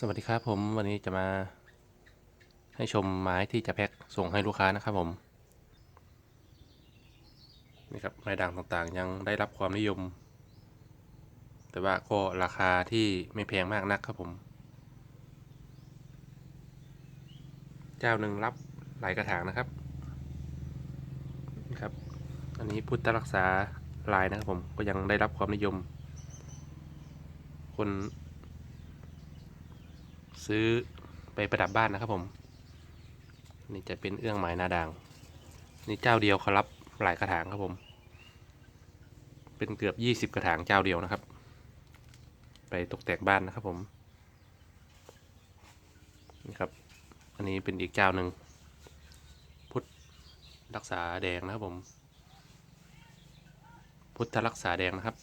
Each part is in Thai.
สวัสดีครับผมวันนี้จะมาให้ชมไม้ที่จะแพ็คส่งให้ลูกค้านะครับผมนี่ครับไม้ด่างต่างๆ ยังได้รับความนิยม แต่ว่าก็ราคาที่ไม่แพงมากนักครับผม เจ้าหนึ่งรับหลายกระถางนะครับนี่ครับ อันนี้พุทธรักษาลายนะครับผมก็ยังได้รับความนิยม คน ซื้อไปประดับบ้านนะครับผม นี่จะเป็นเอื้องไม้นาด่าง นี่เจ้าเดียวเขารับหลายกระถางครับผม เป็นเกือบยี่สิบกระถางเจ้าเดียวนะครับ ไปตกแต่งบ้านนะครับผมนี่ครับ อันนี้เป็นอีกเจ้าหนึ่งพุทธรักษาแดงนะครับผม พุทธรักษาแดงนะครับ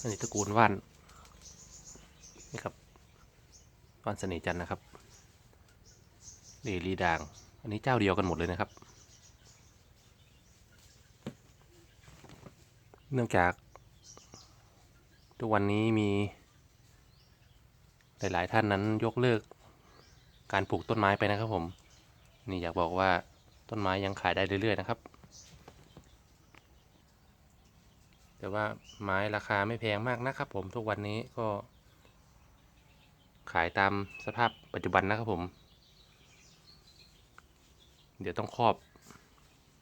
อันนี้ตระกูลว่าน นี่ครับว่านเสน่ห์จันนะครับเดลีด่าง อันนี้เจ้าเดียวกันหมดเลยนะครับ เนื่องจาก ทุกวันนี้มีหลาย ๆ ท่านนั้นยกเลิกการปลูกต้นไม้ไปนะครับผม นี่อยากบอกว่าต้นไม้ยังขายได้เรื่อย ๆ นะครับ แต่ว่าไม้ราคาไม่แพงมากนะครับผมทุกวันนี้ก็ ขายตามสภาพปัจจุบันนะครับผม เดี๋ยวต้องครอบ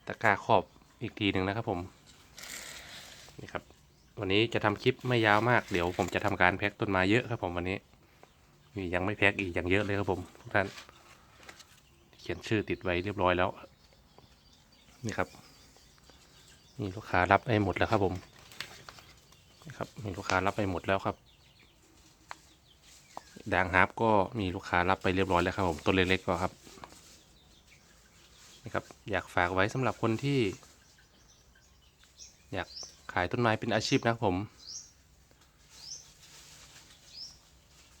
ตะกร้าครอบอีกทีหนึ่งนะครับผมนี่ครับ วันนี้จะทำคลิปไม่ยาวมาก เดี๋ยวผมจะทำการแพ็คต้นไม้เยอะครับผมวันนี้นี่ยังไม่แพ็คอีกอย่างเยอะเลยครับผมทุกท่าน เขียนชื่อติดไว้เรียบร้อยแล้ว นี่ครับนี่ลูกค้ารับไปหมดแล้วครับผมนี่ครับมีลูกค้ารับไปหมดแล้วครับ ด่างฮาร์ปก็มีลูกค้ารับไปเรียบร้อยแล้วครับผมต้นเล็กๆก็ครับนะครับ อยากฝากไว้สำหรับคนที่ อยากขายต้นไม้เป็นอาชีพนะครับผม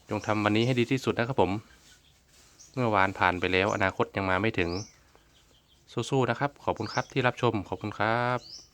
จงทำวันนี้ให้ดีที่สุดนะครับผม เมื่อวานผ่านไปแล้วอนาคตยังมาไม่ถึงสู้ๆนะครับ ขอบคุณครับที่รับชมขอบคุณครับ